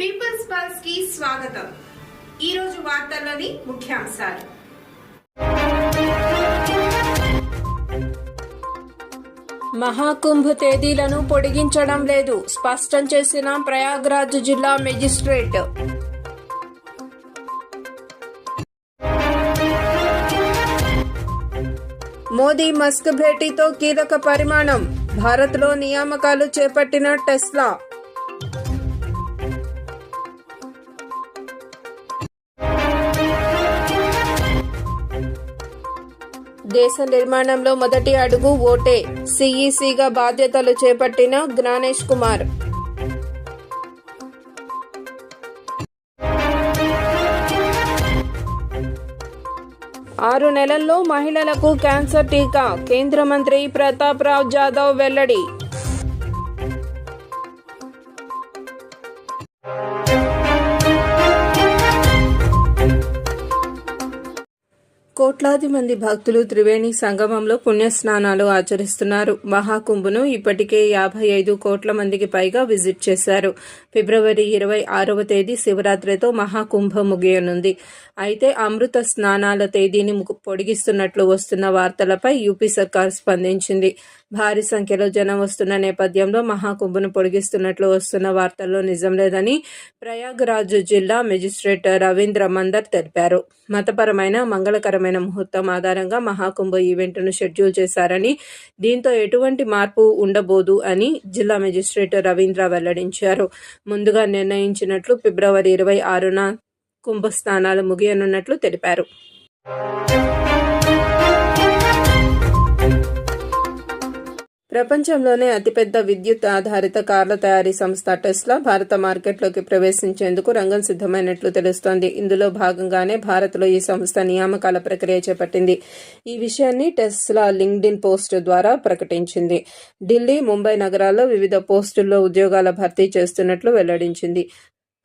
Peoples పల్స్కి స్వాగతం. ఈ రోజు వార్తల్లోని ముఖ్యాంశాలు. మహాకుంభ్ తేదీలను పొడిగించడం లేదు. స్పష్టం చేసిన ప్రయాగ్రాజ్ జిల్లా మెజిస్ట్రేట్. మోదీ మస్క్ భేటీతో కీలక పరిమాణం. భారత్లో నియామకాలు చేపట్టిన టెస్లా. దేశ నిర్మాణంలో మొదటి అడుగు ఓటే. సిఈసిగా బాధ్యతలు చేపట్టిన జ్ఞానేష్ కుమార్. ఆరు నెలల్లో మహిళలకు క్యాన్సర్ టీకా. కేంద్ర మంత్రి ప్రతాప్ రావ్ జాదవ్ వెల్లడి. కోట్లాది మంది భక్తులు త్రివేణి సంగమంలో పుణ్యస్నానాలు ఆచరిస్తున్నారు. మహాకుంభను ఇప్పటికే యాభై ఐదు కోట్ల మందికి పైగా విజిట్ చేశారు. ఫిబ్రవరి ఇరవై ఆరవ తేదీ శివరాత్రితో మహాకుంభ ముగియనుంది. అయితే అమృత స్నానాల తేదీని పొడిగిస్తున్నట్లు వస్తున్న వార్తలపై యూపీ సర్కార్ స్పందించింది. భారీ సంఖ్యలో జనం వస్తున్న నేపథ్యంలో మహాకుంభను పొడిగిస్తున్నట్లు వస్తున్న వార్తల్లో నిజం లేదని ప్రయాగ్రాజ్ జిల్లా మెజిస్ట్రేట్ రవీంద్ర మందర్ తెలిపారు. మతపరమైన మంగళకరమైన ముహూర్తం ఆధారంగా మహాకుంభ ఈవెంట్ను షెడ్యూల్ చేశారని దీంతో ఎటువంటి మార్పు ఉండబోదు అని జిల్లా మెజిస్ట్రేట్ రవీంద్ర వెల్లడించారు. ముందుగా నిర్ణయించినట్లు ఫిబ్రవరి ఇరవై ఆరున కుంభస్నానాలు ముగియనున్నట్లు తెలిపారు. ప్రపంచంలోనే అతిపెద్ద విద్యుత్ ఆధారిత కార్ల తయారీ సంస్థ టెస్లా భారత మార్కెట్లోకి ప్రవేశించేందుకు రంగం సిద్ధమైనట్లు తెలుస్తోంది. ఇందులో భాగంగానే భారత్లో ఈ సంస్థ నియామకాల ప్రక్రియ చేపట్టింది. ఈ విషయాన్ని టెస్లా లింక్డ్ఇన్ పోస్ట్ ద్వారా ప్రకటించింది. ఢిల్లీ ముంబై నగరాల్లో వివిధ పోస్టుల్లో ఉద్యోగాల భర్తీ చేస్తున్నట్లు వెల్లడించింది.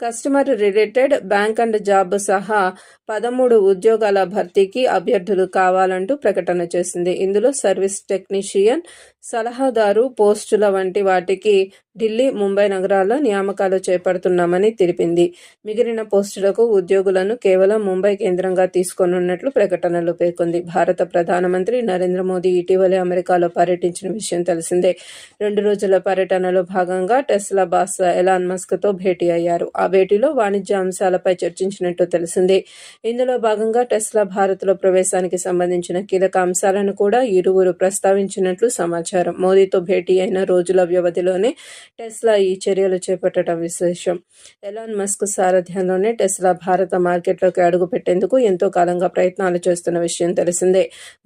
Customer related bank and job సహా పదమూడు ఉద్యోగాల భర్తీకి అభ్యర్థులు కావాలంటూ ప్రకటన చేసింది. ఇందులో సర్వీస్ టెక్నీషియన్ సలహాదారు పోస్టుల వంటి వాటికి ఢిల్లీ ముంబై నగరాల్లో నియామకాలు చేపడుతున్నామని తెలిపింది. మిగిలిన పోస్టులకు ఉద్యోగులను కేవలం ముంబై కేంద్రంగా తీసుకోనున్నట్లు ప్రకటనలో పేర్కొంది. భారత ప్రధానమంత్రి నరేంద్ర మోదీ ఇటీవలే అమెరికాలో పర్యటించిన విషయం తెలిసిందే. రెండు రోజుల పర్యటనలో భాగంగా టెస్లా బాస్ ఎలాన్ మస్క్తో భేటీ అయ్యారు. ఆ భేటీలో వాణిజ్య అంశాలపై చర్చించినట్టు తెలిసింది. ఇందులో భాగంగా టెస్లా భారత్లో ప్రవేశానికి సంబంధించిన కీలక అంశాలను కూడా ఇరువురు ప్రస్తావించినట్లు సమాచారం. మోదీతో భేటీ అయిన రోజుల వ్యవధిలోనే టెస్లా ఈ చర్యలు చేపట్టడం విశేషం. ఎలాన్ మస్క్ సారథ్యంలోనే టెస్లా భారత మార్కెట్లోకి అడుగుపెట్టేందుకు ఎంతో కాలంగా ప్రయత్నాలు చేస్తున్న విషయం తెలిసిందే.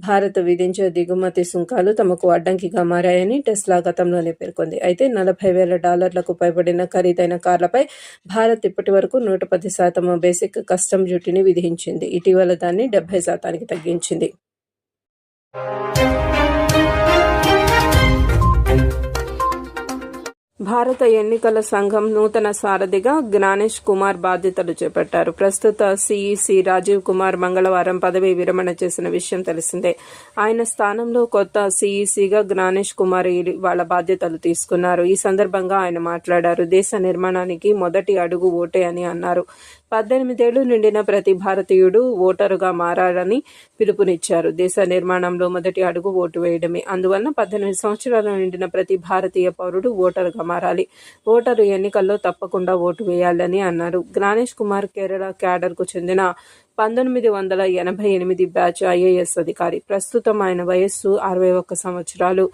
భారత్ విధించే దిగుమతి సుంకాలు తమకు అడ్డంకిగా మారాయని టెస్లా గతంలోనే పేర్కొంది. అయితే నలభై వేల డాలర్లకు పైబడిన ఖరీదైన కార్లపై భారత్ ఇప్పటి వరకు నూట పది శాతం బేసిక్ కస్టమ్ డ్యూటీని విధించింది. ఇటీవల దాన్ని డెబ్బై శాతానికి తగ్గించింది. భారత ఎన్నికల సంఘం నూతన సారథిగా జ్ఞానేష్ కుమార్ బాధ్యతలు చేపట్టారు. ప్రస్తుత సిఈసి రాజీవ్ కుమార్ మంగళవారం పదవి విరమణ చేసిన విషయం తెలిసిందే. ఆయన స్థానంలో కొత్త సిఈసిగా జ్ఞానేష్ కుమార్ వాళ్ళ బాధ్యతలు తీసుకున్నారు. ఈ సందర్భంగా ఆయన మాట్లాడారు. దేశ నిర్మాణానికి మొదటి అడుగు ఓటే అని అన్నారు. పద్దెనిమిదేళ్ళు నిండిన ప్రతి భారతీయుడు ఓటరుగా మారాలని పిలుపునిచ్చారు. దేశ నిర్మాణంలో మొదటి అడుగు ఓటు వేయడమే. అందువలన పద్దెనిమిది సంవత్సరాలు నిండిన ప్రతి భారతీయ పౌరుడు ఓటరుగా మారాలి. ఓటరు ఎన్నికల్లో తప్పకుండా ఓటు వేయాలని అన్నారు. జ్ఞానేష్ కుమార్ కేరళ క్యాడర్కు చెందిన పంతొమ్మిది వందల ఎనభై ఎనిమిది బ్యాచ్ ఐఏఎస్ అధికారి. ప్రస్తుతం ఆయన వయస్సు అరవై ఒక్క సంవత్సరాలు.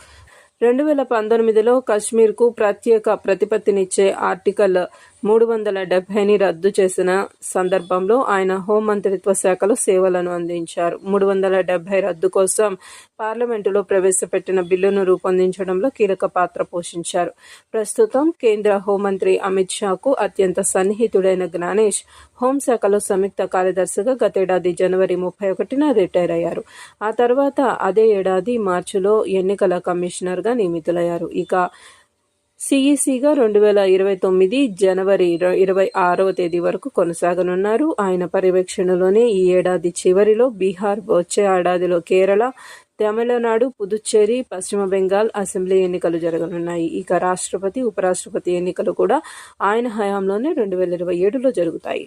రెండు వేల పంతొమ్మిదిలో కశ్మీర్కు ప్రత్యేక ప్రతిపత్తినిచ్చే ఆర్టికల్ మూడు వందల డెబ్బైని రద్దు చేసిన సందర్భంలో ఆయన హోంమంత్రిత్వ శాఖలో సేవలను అందించారు. మూడు వందల డెబ్బై రద్దు కోసం పార్లమెంటులో ప్రవేశపెట్టిన బిల్లును రూపొందించడంలో కీలక పాత్ర పోషించారు. ప్రస్తుతం కేంద్ర హోంమంత్రి అమిత్ షాకు అత్యంత సన్నిహితుడైన జ్ఞానేష్ హోంశాఖలో సంయుక్త కార్యదర్శిగా గతేడాది జనవరి ముప్పై ఒకటిన రిటైర్ అయ్యారు. ఆ తర్వాత అదే ఏడాది మార్చిలో ఎన్నికల కమిషనర్గా నియమితులయ్యారు. ఇక సిఈసిగా రెండు వేల ఇరవై తొమ్మిది జనవరి ఇరవై ఆరవ తేదీ వరకు కొనసాగనున్నారు. ఆయన పర్యవేక్షణలోనే ఈ ఏడాది చివరిలో బీహార్ వచ్చే ఏడాదిలో కేరళ తమిళనాడు పుదుచ్చేరి పశ్చిమ బెంగాల్ అసెంబ్లీ ఎన్నికలు జరగనున్నాయి. ఇక రాష్ట్రపతి ఉపరాష్ట్రపతి ఎన్నికలు కూడా ఆయన హయాంలోనే రెండు వేల ఇరవై ఏడులో జరుగుతాయి.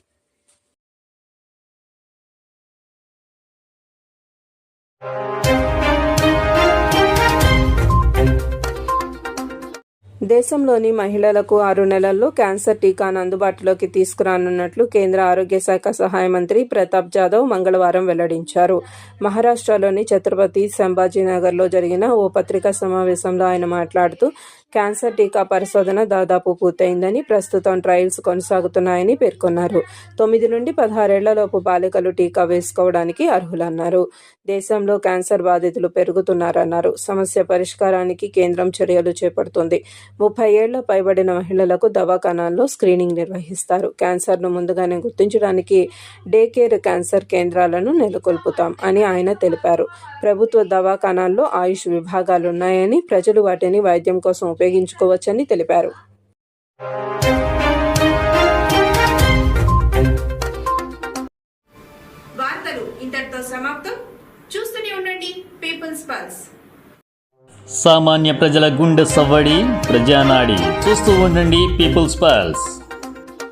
దేశంలోని మహిళలకు ఆరు నెలల్లో క్యాన్సర్ టీకాను అందుబాటులోకి తీసుకురానున్నట్లు కేంద్ర ఆరోగ్య శాఖ సహాయ మంత్రి ప్రతాప్ జాదవ్ మంగళవారం వెల్లడించారు. మహారాష్ట్రలోని ఛత్రపతి సంభాజీనగర్లో జరిగిన ఓ పత్రికా సమావేశంలో ఆయన మాట్లాడుతూ క్యాన్సర్ టీకా పరిశోధన దాదాపు పూర్తయిందని ప్రస్తుతం ట్రయల్స్ కొనసాగుతున్నాయని పేర్కొన్నారు. తొమ్మిది నుండి పదహారేళ్ళలోపు బాలికలు టీకా వేసుకోవడానికి అర్హులన్నారు. దేశంలో క్యాన్సర్ బాధితులు పెరుగుతున్నారన్నారు. సమస్య పరిష్కారానికి కేంద్రం చర్యలు చేపడుతుంది. ముప్పై ఏళ్ళ పైబడిన మహిళలకు దవాఖానాల్లో స్క్రీనింగ్ నిర్వహిస్తారు. క్యాన్సర్ను ముందుగానే గుర్తించడానికి డే కేర్ క్యాన్సర్ కేంద్రాలను నెలకొల్పుతాం అని ఆయన తెలిపారు. ప్రభుత్వ దవాఖానాల్లో ఆయుష్ విభాగాలున్నాయని ప్రజలు వాటిని వైద్యం కోసం ఉపయోగించుకోవచ్చని తెలిపారు. వార్తలు ఇంతటితో సమాప్తం. చూస్తూనే ఉండండి పీపుల్స్ పల్స్ సామాన్య ప్రజల గుండె సవ్వడి ప్రజానాడి. చూస్తూ ఉండండి పీపుల్స్ పల్స్